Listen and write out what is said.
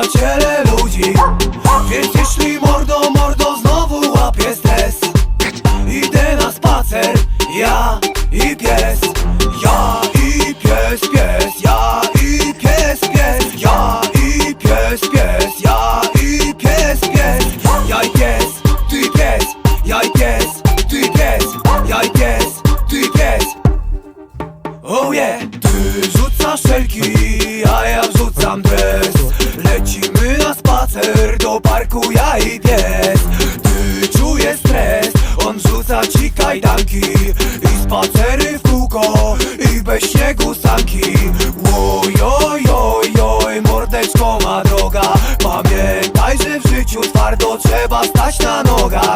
przyjaciele ludzi. Więc jeśli mordo, mordo znowu łapie stres. Idę na spacer, ja i pies. Ja i pies, pies, ja i pies, pies. Ja i pies, pies, ja i pies, pies. Ja i pies, ty pies, ja i pies, ty pies. Ja i pies, ty pies, oh yeah. Ty rzucasz szelki, na spacer Do parku ja i pies. Ty czujesz stres On rzuca ci kajdanki. I spacery w kółko I bez śniegu sanki. Oj, oj, Mordeczko ma droga. Pamiętaj, że w życiu twardo trzeba stać na nogach.